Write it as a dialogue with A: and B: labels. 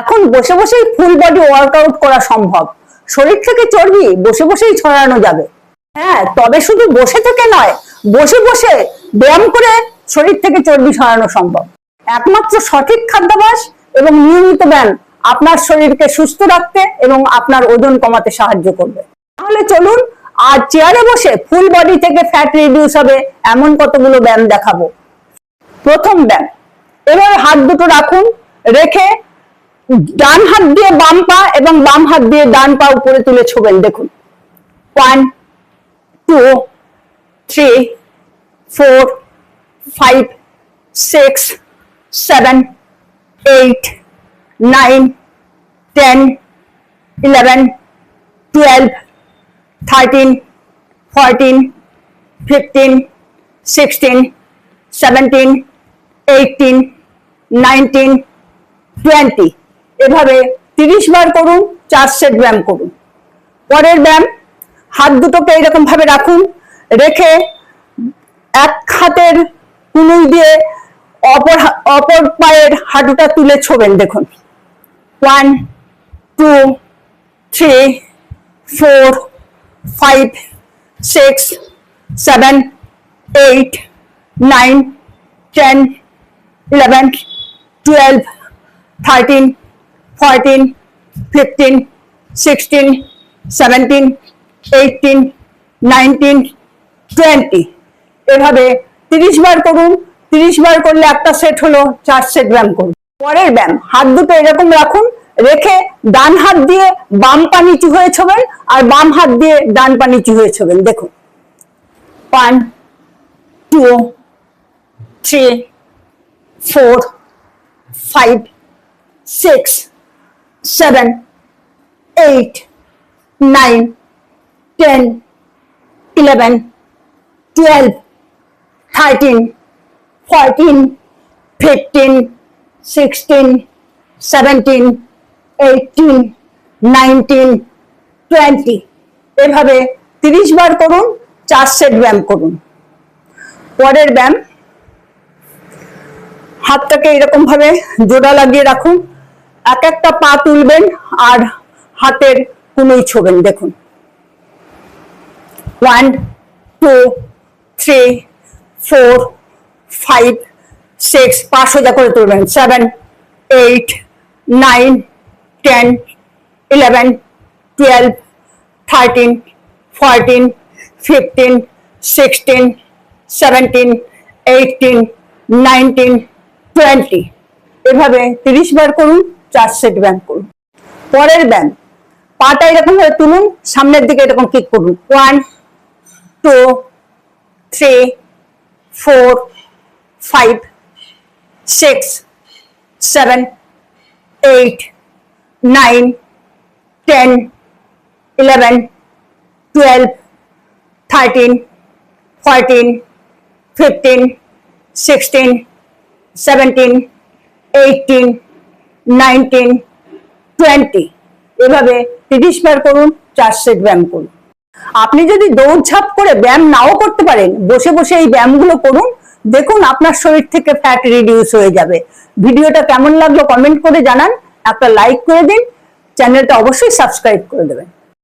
A: এখন বসে বসেই ফুল বডি ওয়ার্কআউট করা সম্ভব। শরীর থেকে চর্বি বসে বসেই ছড়ানো যাবে। হ্যাঁ তবে শুধু বসে থেকে নয়, বসে বসে ব্যায়াম করে শরীর থেকে চর্বি ছড়ানো সম্ভব। একমাত্র সঠিক খাদ্যাভ্যাস এবং নিয়মিত ব্যায়াম আপনার শরীরকে সুস্থ রাখতে এবং আপনার ওজন কমাতে সাহায্য করবে। তাহলে চলুন আর চেয়ারে বসে ফুল বডি থেকে ফ্যাট রিডিউস হবে, এমন কতগুলো ব্যায়াম দেখাবো। প্রথম ব্যায়াম, এবার হাত দুটো রাখুন, রেখে ডান হাত দিয়ে বাম পা এবং বাম হাত দিয়ে ডান পা উপরে তুলে ছোবেন, দেখুন। One two three four five six seven eight nine ten eleven twelve thirteen fourteen fifteen sixteen seventeen eighteen nineteen twenty এভাবে তিরিশ বার করুন, চার সেট ব্যায়াম করুন। পরের ব্যায়াম, হাত দুটোকে এরকম ভাবে রাখুন, রেখে এক হাতের কুনুই দিয়ে অপর অপর পায়ের হাঁটুটা তুলে ছোবেন দেখুন। One two three four five six seven eight nine ten eleven twelve thirteen fourteen fifteen sixteen seventeen eighteen nineteen twenty এভাবে তিরিশ বার করুন, তিরিশ বার করলে একটা সেট হলো, চার সেট ব্যায়াম করুন। পরের ব্যায়াম, হাত দুটো এরকম রাখুন, রেখে ডান হাত দিয়ে বাম পা নিচু হয়ে ছবেন আর বাম হাত দিয়ে ডান পা নিচু হয়ে ছবেন। দেখুন। One two three four five six seven eight nine ten eleven twelve thirteen fourteen fifteen sixteen seventeen eighteen nineteen twenty এভাবে তিরিশ বার করুন, চার সেট ব্যায়াম করুন। পরের ব্যায়াম, হাতটাকে এরকম ভাবে জোড়া লাগিয়ে রাখুন। এক একটা পা তুলবেন আর হাতের কুনুই ছোবেন, দেখুন। One two three four five six পা সোজা করে তুলবেন। Seven eight nine ten eleven twelve thirteen fourteen fifteen sixteen seventeen eighteen nineteen twenty এভাবে তিরিশ বার করুন। চার সেট ব্যায়াম করুন। পরের ব্যায়াম পাটা এরকম ভাবে তুলুন, সামনের দিকে এরকম কিক করুন। One, two, three, four, five, six, seven, eight, nine, ten, eleven, twelve, thirteen, fourteen, fifteen, sixteen, seventeen eighteen nineteen twenty এভাবে তিরিশ বার করুন চার সেট ব্যায়াম করুন। আপনি যদি দৌড়ঝাঁপ করে ব্যায়াম নাও করতে পারেন, বসে বসে এই ব্যায়ামগুলো করুন, দেখুন আপনার শরীর থেকে ফ্যাট রিডিউস হয়ে যাবে। ভিডিওটা কেমন লাগল কমেন্ট করে জানান। একটা লাইক করে দিন। চ্যানেলটা অবশ্যই সাবস্ক্রাইব করে দেবেন।